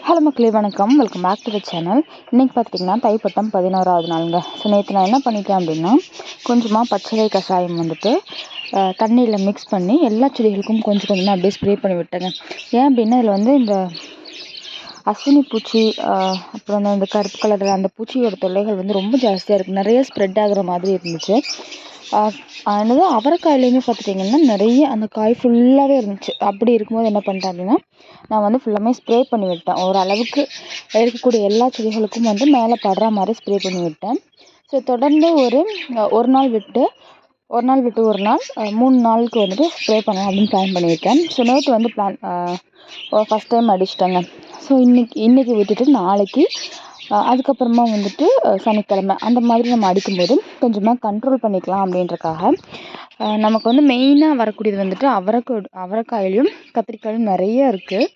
Hello மக்களே வணக்கம். Welcome back to the channel இன்றைக்கி பார்த்திங்கன்னா தைப்பட்டம் பதினோராவது நாளுங்க. ஸோ நேற்று நான் என்ன பண்ணிட்டேன் அப்படின்னா கொஞ்சமாக பச்சை கஷாயம் வந்துட்டு தண்ணியில் மிக்ஸ் பண்ணி எல்லா செடிகளுக்கும் கொஞ்சம் கொஞ்சமாக அப்படியே ஸ்ப்ரே பண்ணி விட்டேங்க. ஏன் அப்படின்னா இதில் வந்து இந்த அஸ்வினி பூச்சி அப்புறம் இந்த கருப்பு கலரில் அந்த பூச்சியோட தொல்லைகள் வந்து ரொம்ப ஜாஸ்தியாக இருக்குது நிறைய ஸ்ப்ரெட் ஆகிற மாதிரி இருந்துச்சு. என்னது அவரைக்காயிலையுமே பார்த்துட்டிங்கன்னா நிறைய அந்த காய் ஃபுல்லாகவே இருந்துச்சு. அப்படி இருக்கும்போது என்ன பண்ணிட்டேன் அப்படின்னா நான் வந்து ஃபுல்லாமே ஸ்ப்ரே பண்ணி விட்டேன். ஓரளவுக்கு இருக்கக்கூடிய எல்லா செடிகளுக்கும் வந்து மேலே படுற மாதிரி ஸ்ப்ரே பண்ணி விட்டேன். ஸோ தொடர்ந்து ஒரு ஒரு நாள் விட்டு ஒரு நாள் விட்டு ஒரு நாள் மூணு நாளுக்கு வந்துட்டு ஸ்ப்ரே பண்ணலாம் அப்படின்னு பிளான் பண்ணியிருக்கேன் ஸோ நேற்று வந்து பிளான் ஃபஸ்ட் டைம் அடிச்சிட்டேங்க. ஸோ இன்றைக்கி இன்றைக்கி விட்டுட்டு நாளைக்கு அதுக்கப்புறமா வந்துட்டு சனிக்கிழமை அந்த மாதிரி நம்ம அடிக்கும்போது கொஞ்சமாக கண்ட்ரோல் பண்ணிக்கலாம் அப்படின்றக்காக நமக்கு வந்து மெயினாக வரக்கூடியது வந்துட்டு அவரைக்கா அவரைக்காயிலையும் கத்திரிக்காயிலையும் நிறைய இருக்குது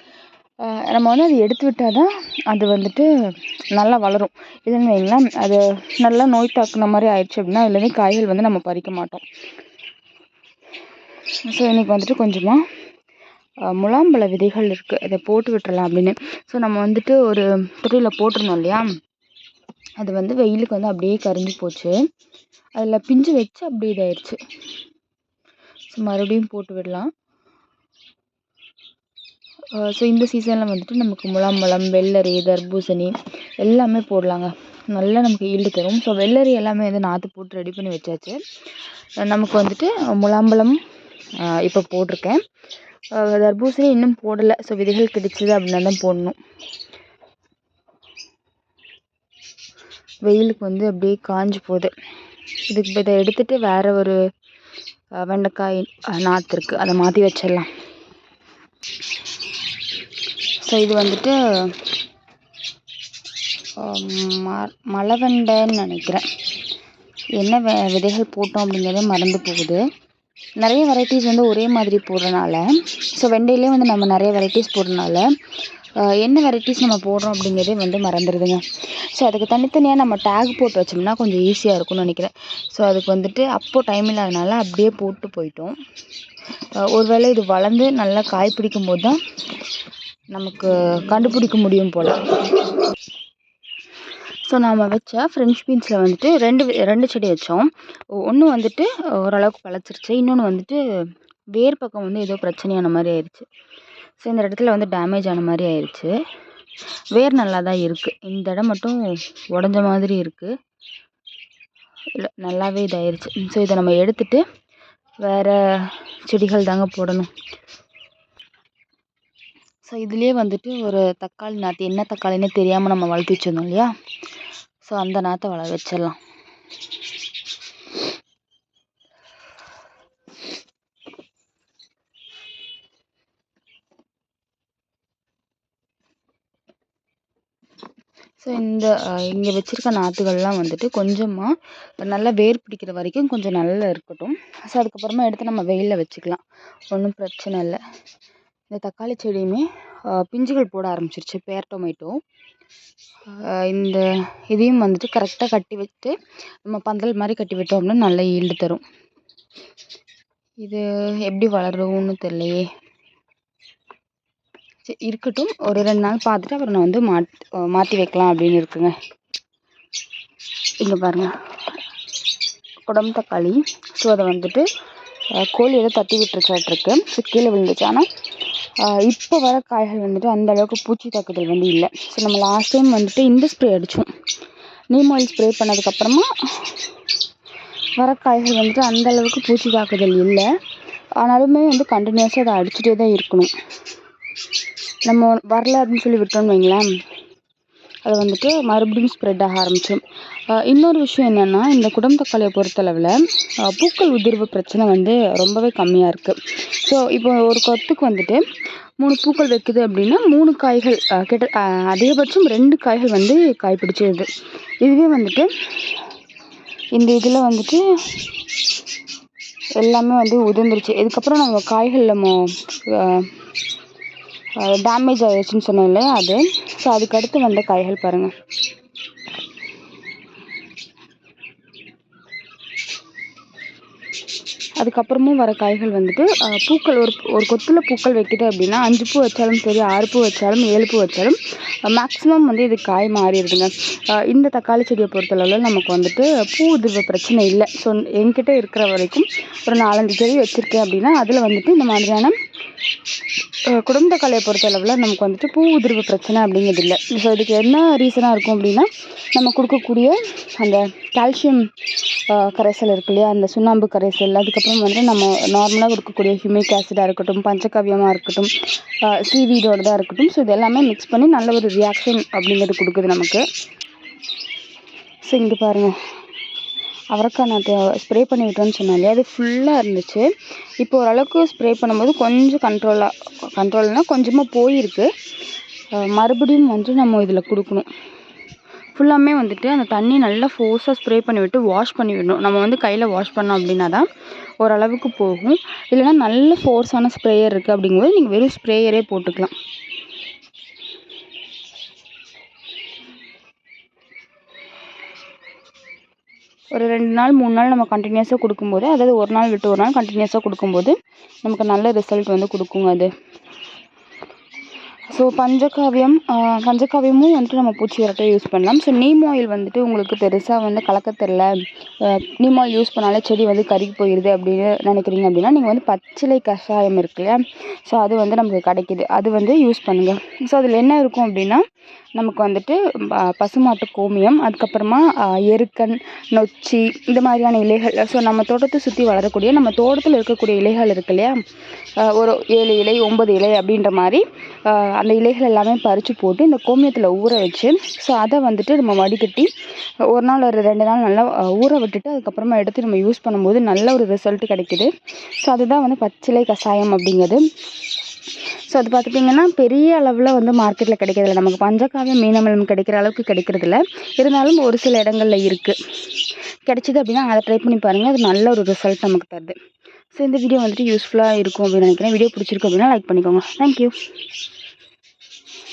நம்ம வந்து அதை எடுத்து விட்டால் தான் அது வந்துட்டு நல்லா வளரும். இல்லைன்னு வைங்களேன் அது நல்லா நோய் தாக்குன மாதிரி ஆயிடுச்சு அப்படின்னா அதுலேருந்து காய்கள் வந்து நம்ம பறிக்க மாட்டோம். ஸோ இன்றைக்கி வந்துட்டு கொஞ்சமாக முலாம்பழ விதைகள் இருக்குது அதை போட்டு விட்டுறலாம் அப்படின்னு. ஸோ நம்ம வந்துட்டு ஒரு தொட்டியில் போட்டிருந்தோம் இல்லையா? அது வந்து வெயிலுக்கு வந்து அப்படியே கரிஞ்சு போச்சு. அதில் பிஞ்சு வச்சு அப்படியே இதாயிடுச்சு ஸோ மறுபடியும் போட்டு விடலாம். ஸோ இந்த சீசனில் வந்துட்டு நமக்கு முலாம்பழம் வெள்ளரி தர்பூசணி எல்லாமே போடலாங்க. நல்லா நமக்கு ஈல்டு தரும். ஸோ வெள்ளரி எல்லாமே வந்து நாற்று போட்டு ரெடி பண்ணி வச்சாச்சு. நமக்கு வந்துட்டு முலாம்பழம் இப்போ போட்டிருக்கேன். தர்பூசணி இன்னும் போடலை. ஸோ விதைகள் கிடைச்சிது அப்படின்னா தான் போடணும். வெயிலுக்கு வந்து அப்படியே காஞ்சு போகுது. இதுக்கு இதை எடுத்துகிட்டு வேறு ஒரு வெண்டைக்காய் நாற்று இருக்குது அதை மாற்றி வச்சிடலாம். ஸோ இது வந்துட்டு ம மலவெண்டைன்னு நினைக்கிறேன். என்ன வெ விதைகள் போட்டோம் அப்படிங்கிறதே மறந்து போகுது. நிறைய வெரைட்டிஸ் வந்து ஒரே மாதிரி போடுறனால ஸோ வெண்டையிலே வந்து நம்ம நிறைய வெரைட்டிஸ் போடுறனால என்ன வெரைட்டிஸ் நம்ம போடுறோம் அப்படிங்கிறதே வந்து மறந்துடுதுங்க. ஸோ அதுக்கு தனித்தனியாக நம்ம டேக் போட்டு வச்சோம்னா கொஞ்சம் ஈஸியாக இருக்கும்னு நினைக்கிறேன். ஸோ அதுக்கு வந்துட்டு அப்போது டைம் இல்லாதனால அப்படியே போட்டு போயிட்டோம். ஒருவேளை இது வளர்ந்து நல்லா காய் பிடிக்கும் போது தான் நமக்கு கண்டுபிடிக்க முடியும் போல். ஸோ நாம் வச்ச ஃப்ரெஞ்ச் பீன்ஸில் வந்துட்டு ரெண்டு ரெண்டு செடி வச்சோம். ஒன்று வந்துட்டு ஓரளவுக்கு பழச்சிருச்சு. இன்னொன்று வந்துட்டு வேர் பக்கம் வந்து ஏதோ பிரச்சனையான மாதிரி ஆயிடுச்சு ஸோ இந்த இடத்துல வந்து டேமேஜ் ஆன மாதிரி ஆயிடுச்சு வேர் நல்லா தான் இருக்குது இந்த இடம் மட்டும் உடஞ்ச மாதிரி இருக்குது இல்லை நல்லாவே இதாயிருச்சு. ஸோ இதை நம்ம எடுத்துகிட்டு வேறு செடிகள் தாங்க போடணும். ஸோ இதுலேயே வந்துட்டு ஒரு தக்காளி நாற்று என்ன தக்காளின்னே தெரியாமல் நம்ம வளர்த்து வச்சுருந்தோம் இல்லையா? ஸோ அந்த நாற்றை வளர வச்சிடலாம். ஸோ இந்த இங்கே வச்சுருக்க நாற்றுகள்லாம் வந்துட்டு கொஞ்சமாக நல்லா வேர் பிடிக்கிற வரைக்கும் கொஞ்சம் நல்லா இருக்கட்டும். ஸோ அதுக்கப்புறமா எடுத்து நம்ம வெயிலில் வச்சுக்கலாம். ஒன்றும் பிரச்சனை இல்லை. இந்த தக்காளி செடியுமே பிஞ்சுகள் போட ஆரம்பிச்சிருச்சு பேர் டொமேட்டோ இந்த இதையும் வந்துட்டு கரெக்டாக கட்டி விட்டு நம்ம பந்தல் மாதிரி கட்டி விட்டோம் அப்படின்னா நல்ல ஈல்டு தரும். இது எப்படி வளரும்னு தெரியலையே. சரி இருக்கட்டும். ஒரு ரெண்டு நாள் பார்த்துட்டு அப்புறம் நான் வந்து மாட் மாற்றி வைக்கலாம் அப்படின்னு இருக்குங்க. இங்கே பாருங்கள் குடம் தக்காளி ஸோ அதை வந்துட்டு கோழி ஏதோ தட்டி விட்டுருச்சாட்ருக்கு ஸோ கீழே விழுந்துச்சு. ஆனால் இப்போ வர காய்கள் வந்துட்டு அந்த அளவுக்கு பூச்சி தாக்குதல் வந்து இல்லை. ஸோ நம்ம லாஸ்ட் டைம் வந்துட்டு இந்த ஸ்ப்ரே அடித்தோம் நீம் ஆயில் ஸ்ப்ரே பண்ணதுக்கப்புறமா வர காய்கள் வந்துட்டு அந்த அளவுக்கு பூச்சி தாக்குதல் இல்லை. ஆனாலுமே வந்து கண்டினியூஸாக அதை அடிச்சுட்டே தான் இருக்கணும். நம்ம வரல அப்படின்னு சொல்லி விட்டோம்னு வைங்களேன். அது வந்துட்டு மறுபடியும் ஸ்ப்ரெட் ஆக ஆரம்பிச்சிடும் இன்னொரு விஷயம் என்னென்னா இந்த குடம் தக்காளியை பொறுத்தளவில் பூக்கள் உதிர்வு பிரச்சனை வந்து ரொம்பவே கம்மியாக இருக்குது ஸோ இப்போ ஒரு கொத்துக்கு வந்துட்டு மூணு பூக்கள் வைக்குது அப்படின்னா மூணு காய்கள் கிட்ட அதிகபட்சம் ரெண்டு காய்கள் வந்து காய் பிடிச்சிருது. இதுவே வந்துட்டு இந்த இதில் வந்துட்டு எல்லாமே வந்து உதிர்ந்துருச்சு. இதுக்கப்புறம் நம்ம காய்கள் நம்ம டேமேஜ் ஆகிடுச்சின்னு சொன்னேன் இல்லையா அது? ஸோ அதுக்கடுத்து வந்த காய்கள் பாருங்கள் அதுக்கப்புறமும் வர காய்கள் வந்துட்டு பூக்கள் ஒரு ஒரு கொத்தில் பூக்கள் வைக்குது அப்படின்னா அஞ்சு பூ வச்சாலும் சரி ஆறு பூ வச்சாலும் ஏழு பூ வச்சாலும் மேக்ஸிமம் வந்து இது காய் மாறிடுதுங்க. இந்த தக்காளி செடியை பொறுத்தளவில் நமக்கு வந்துட்டு பூ உதிர்வு பிரச்சனை இல்லை. ஸோ என்கிட்ட இருக்கிற வரைக்கும் ஒரு நாலஞ்சு செடி வச்சுருக்கேன் அப்படின்னா அதில் வந்துட்டு இந்த மாதிரியான குடும்ப கலையை பொறுத்தளவில் நமக்கு வந்துட்டு பூ உதிர்வு பிரச்சனை அப்படிங்கிறது இல்லை ஸோ இதுக்கு என்ன ரீசனாக இருக்கும் அப்படின்னா நம்ம கொடுக்கக்கூடிய அந்த கால்சியம் கரைசல் இருக்கு இல்லையா? அந்த சுண்ணாம்பு கரைசல் அதுக்கப்புறம் வந்து நம்ம நார்மலாக கொடுக்கக்கூடிய ஹியூமிக் ஆசிடாக இருக்கட்டும் பஞ்சகவ்யமாக இருக்கட்டும் சீவீடோடதாக இருக்கட்டும். ஸோ இது எல்லாமே மிக்ஸ் பண்ணி நல்ல ஒரு ரியாக்ஷன் அப்படிங்கிறது கொடுக்குது நமக்கு. ஸோ இங்கே பாருங்கள் அவரைக்காய் நான் ஸ்ப்ரே பண்ணி விட்டேன்னு சொன்னேன் இல்லையா அது ஃபுல்லாக இருந்துச்சு. இப்போ ஓரளவுக்கு ஸ்ப்ரே பண்ணும்போது கொஞ்சம் கண்ட்ரோலாக கண்ட்ரோல்னால் கொஞ்சமாக போயிருக்கு. மறுபடியும் வந்து நம்ம இதில் கொடுக்கணும். ஃபுல்லாமே வந்துட்டு அந்த தண்ணி நல்லா ஃபோர்ஸாக ஸ்ப்ரே பண்ணி விட்டு வாஷ் பண்ணி விடணும் நம்ம வந்து கையில் வாஷ் பண்ணோம் அப்படின்னா தான் ஓரளவுக்கு போகும். இல்லைன்னா நல்ல ஃபோர்ஸான ஸ்ப்ரேயர் இருக்குது அப்படிங்கும்போது நீங்கள் வெறும் ஸ்ப்ரேயரே போட்டுக்கலாம். ஒரு ரெண்டு நாள் மூணு நாள் நம்ம கண்டினியூஸாக கொடுக்கும்போது அதாவது ஒரு நாள் விட்டு ஒரு நாள் கண்டினியூஸாக கொடுக்கும்போது நமக்கு நல்ல ரிசல்ட் வந்து கொடுக்குங்க அது. ஸோ பஞ்சகாவியம் பஞ்சகாவியமும் வந்துட்டு நம்ம பூச்சி விரட்ட யூஸ் பண்ணலாம். ஸோ நீம் ஆயில் வந்துட்டு உங்களுக்கு பெருசாக வந்து கலக்க தெரில நீம் ஆயில் யூஸ் பண்ணாலே செடி வந்து கருகி போயிடுது அப்படின்னு நினைக்கிறீங்க அப்படின்னா நீங்கள் வந்து பச்சிலை கஷாயம் இருக்குல்ல ஸோ அது வந்து நமக்கு கிடைக்கிது. அது வந்து யூஸ் பண்ணுங்கள் ஸோ அதில் என்ன இருக்கும் அப்படின்னா நமக்கு வந்துட்டு பசுமாட்டு கோமியம் அதுக்கப்புறமா எருக்கன் நொச்சி இந்த மாதிரியான இலைகள். ஸோ நம்ம தோட்டத்தை சுற்றி வளரக்கூடிய நம்ம தோட்டத்தில் இருக்கக்கூடிய இலைகள் இருக்கு இல்லையா? ஒரு ஏழு இலை ஒன்பது இலை அப்படின்ற மாதிரி அந்த இலைகள் எல்லாமே பறித்து போட்டு இந்த கோமியத்தில் ஊற வச்சு ஸோ அதை வந்துட்டு நம்ம வடிகட்டி ஒரு நாள் ஒரு ரெண்டு நாள் நல்லா ஊற விட்டுட்டு அதுக்கப்புறமா எடுத்து நம்ம யூஸ் பண்ணும்போது நல்ல ஒரு ரிசல்ட் கிடைக்குது. ஸோ அதுதான் வந்து பச்சிலை கஷாயம் அப்படிங்கிறது. ஸோ அது பார்த்துட்டிங்கன்னா பெரிய அளவில் வந்து மார்க்கெட்டில் கிடைக்கிறதில்ல. நமக்கு பஞ்சகாவியம் மீனமலம் கிடைக்கிற அளவுக்கு கிடைக்கிறதில்ல. இருந்தாலும் ஒரு சில இடங்களில் இருக்குது கிடைச்சிது அப்படின்னா அதை ட்ரை பண்ணி பாருங்கள் அது நல்ல ஒரு ரிசல்ட் நமக்கு தருது. ஸோ இந்த வீடியோ வந்துட்டு யூஸ்ஃபுல்லாக இருக்கும் அப்படின்னு நினைக்கிறேன். வீடியோ பிடிச்சிருக்கு அப்படின்னா லைக் பண்ணிக்கோங்க. தேங்க்யூ